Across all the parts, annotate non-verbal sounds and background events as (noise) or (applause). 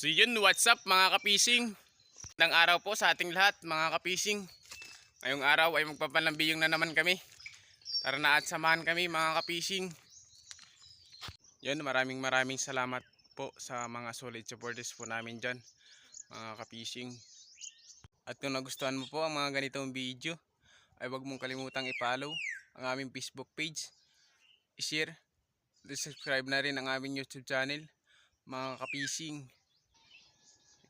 So yun, what's up mga kapising? Ng araw po sa ating lahat mga kapising. Ngayong araw ay magpapalambiyong na naman kami. Tara na at samahan kami mga kapising. Yun, maraming maraming salamat po sa mga solid supporters po namin dyan. Mga kapising. At kung nagustuhan mo po ang mga ganitong video, ay huwag mong kalimutang i-follow ang aming Facebook page, i-share, subscribe na rin ang aming YouTube channel, mga kapising.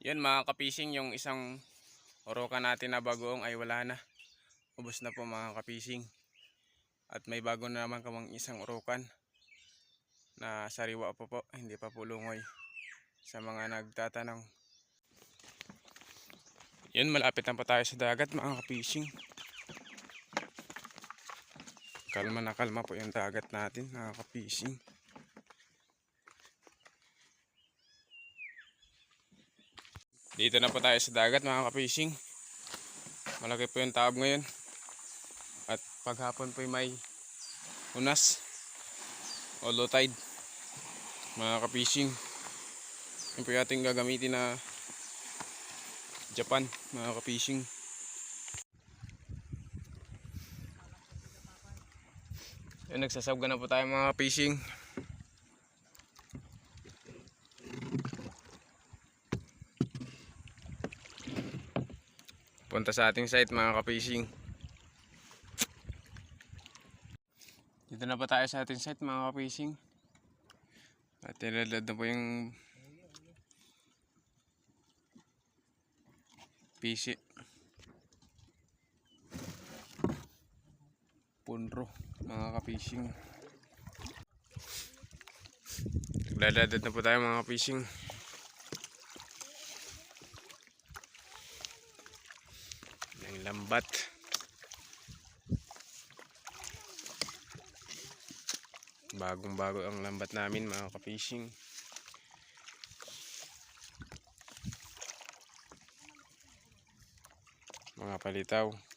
Yan mga kapising, yung isang oroka natin na bagoong ay wala na. Ubus na po mga kapising. At may bago na naman kamang isang orokan na sariwa pa po, hindi pa po sa mga nagtatanong. Yan, malapit na po tayo sa dagat mga kapising. Kalma na kalma po yung dagat natin mga kapising. Dito na po tayo sa dagat mga kapising. Malaki po yung taob ngayon. At paghapon po may unas o low tide. Mga kapising. Yan po yung ating gagamitin na Japan mga kapising. Yan, nagsasabga na po tayo mga kapising. Punta sa ating site mga kapising. Dito na pa tayo sa ating site mga kapising. At nilalad na po yung PC. Punro mga kapising. Naglalad na po tayo mga kapising. ng lambat. Bagong bago ang lambat namin mga ka-fishing. Mga palitaw.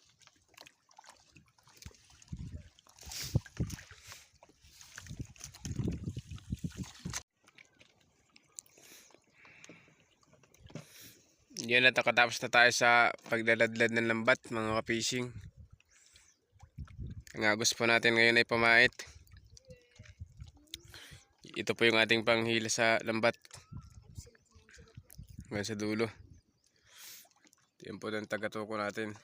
Yan at nakatapos na tayo sa pagdaladlad ng lambat mga ka-fishing. Ang agos po natin ngayon ay pamait. Ito po yung ating panghila sa lambat. Hanggang sa dulo. Yan po ng tagatuko natin.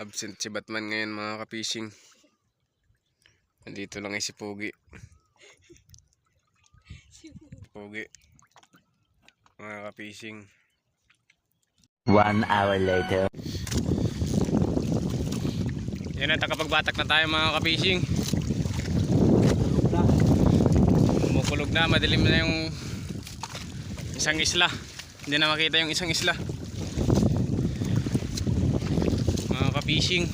Absent si Batman ngayon mga ka-fishing. Nandito lang ay si Pogi. (laughs) Pogi mga ka-fishing. One hour later. Yan at nakapagbatak na tayo mga ka-fishing. Kumukulog na, madilim na yung isang isla. Hindi na makita yung isang isla. Mga ka-fishing.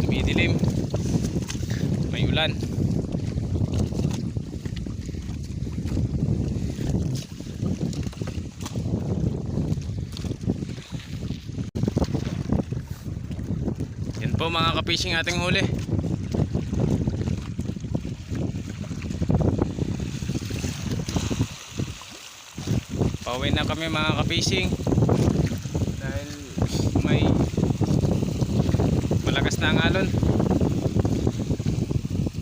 Tumidilim. May ulan. Po mga ka-fishing ating huli. Pauwi na kami mga ka-fishing. Dahil may malakas na ang alon.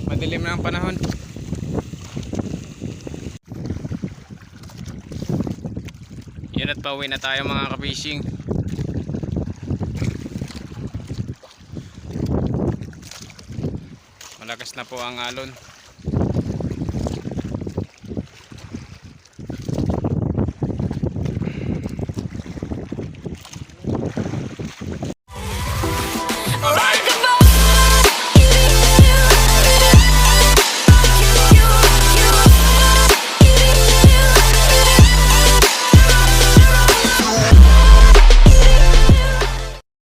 Madilim na ang panahon. Yan at pauwi na tayo mga ka-fishing. Malakas na po ang alon.